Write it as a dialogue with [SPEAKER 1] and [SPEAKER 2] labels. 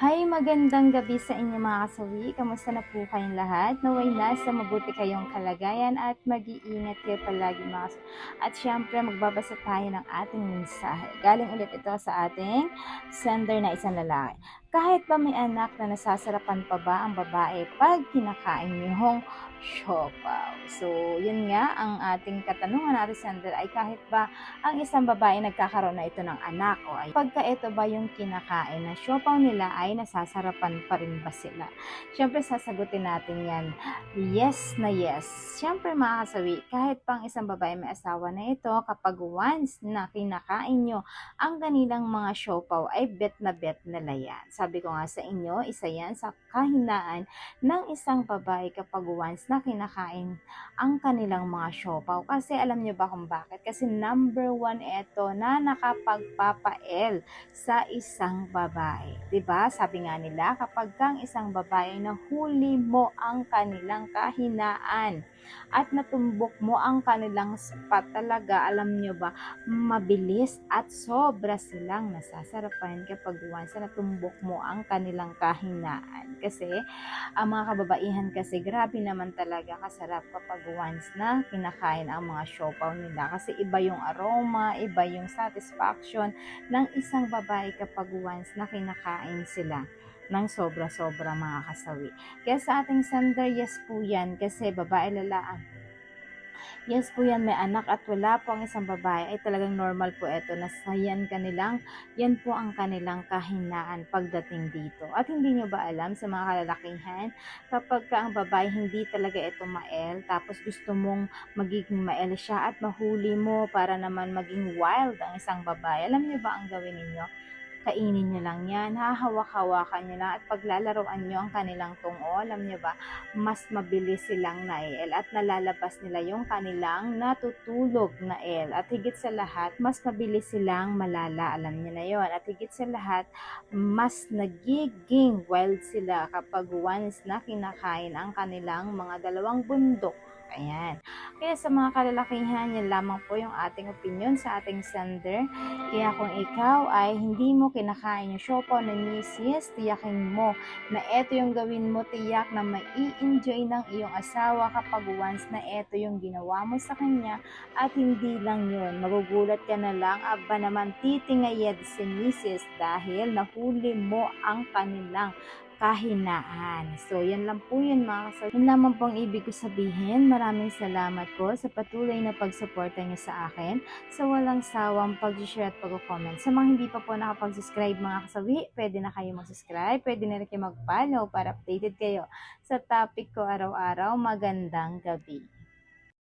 [SPEAKER 1] Hi, magandang gabi sa inyo mga kasawi. Kamusta na po kayong lahat? Naway nasa mabuti kayong kalagayan at mag-iingat kayo palagi mga kasawi. At syempre, magbabasa tayo ng ating mensahe. Galing ulit ito sa ating sender na isang lalaki. Kahit ba may anak na nasasarapan pa ba ang babae pag kinakain niyong siopaw? So, yun nga ang ating katanungan natin sender ay kahit ba ang isang babae nagkakaroon na ito ng anak o ay pagka ito ba yung kinakain na siopaw nila ay nasasarapan pa rin ba sila? Siyempre, sasagutin natin yan. Yes na yes. Siyempre, mga kahit pang isang babae may asawa na ito, kapag once na kinakain nyo ang kanilang mga siopaw ay bet na bet nila yan. Sabi ko nga sa inyo, isa yan sa kahinaan ng isang babae kapag once na kinakain ang kanilang mga siopaw. Kasi alam nyo ba kung bakit? Kasi number one ito na nakapagpapael sa isang babae. ba? Sabi nga nila, kapag kang isang babae nahuli mo ang kanilang kahinaan at natumbok mo ang kanilang spot talaga, alam nyo ba, mabilis at sobra silang nasasarapan kapag once na natumbok mo ang kanilang kahinaan. Kasi, ang mga kababaihan kasi, grabe naman talaga kasarap kapag once na kinakain ang mga siopaw nila. Kasi iba yung aroma, iba yung satisfaction ng isang babae kapag once na kinakain sila ng sobra-sobra mga kasawi. Kaya sa ating sender, yes po yan kasi babae lalaan. Yes po yan, may anak at wala po ang isang babae ay talagang normal po ito na sa yan kanilang, yan po ang kanilang kahinaan pagdating dito. At hindi nyo ba alam sa mga kalalakihan, kapag ka ang babae hindi talaga ito mael, tapos gusto mong magiging mael siya at mahuli mo para naman maging wild ang isang babae, alam nyo ba ang gawin ninyo? Kainin nyo lang yan, hahawak-hawakan nyo lang at paglalaroan nyo ang kanilang tungo, alam nyo ba, mas mabilis silang nael at nalalabas nila yung kanilang natutulog na el at higit sa lahat, mas mabilis silang malala, alam nyo na yon at higit sa lahat, mas nagiging wild sila kapag once na kinakain ang kanilang mga dalawang bundok Ayan. Kaya sa mga kalalakihan, yan lamang po yung ating opinion sa ating sender. Kaya kung ikaw ay hindi mo kinakain yung siopaw na misis, tiyakin mo na ito yung gawin mo, tiyak na mai enjoy ng iyong asawa kapag once na ito yung ginawa mo sa kanya at hindi lang yun. Magugulat ka na lang, aba naman titingayad si misis dahil nahuli mo ang kanilang kahinaan. So, yan lang po yun mga kasal. Yun lamang pong ibig ko sabihin. Maraming salamat po sa patuloy na pagsuporta niyo sa akin sa walang sawang pag-share at pag-comment. Sa mga hindi pa po nakapag-subscribe mga kasawi, pwede na kayo mag-subscribe, pwede na rin kayo mag-follow para updated kayo sa topic ko araw-araw. Magandang gabi.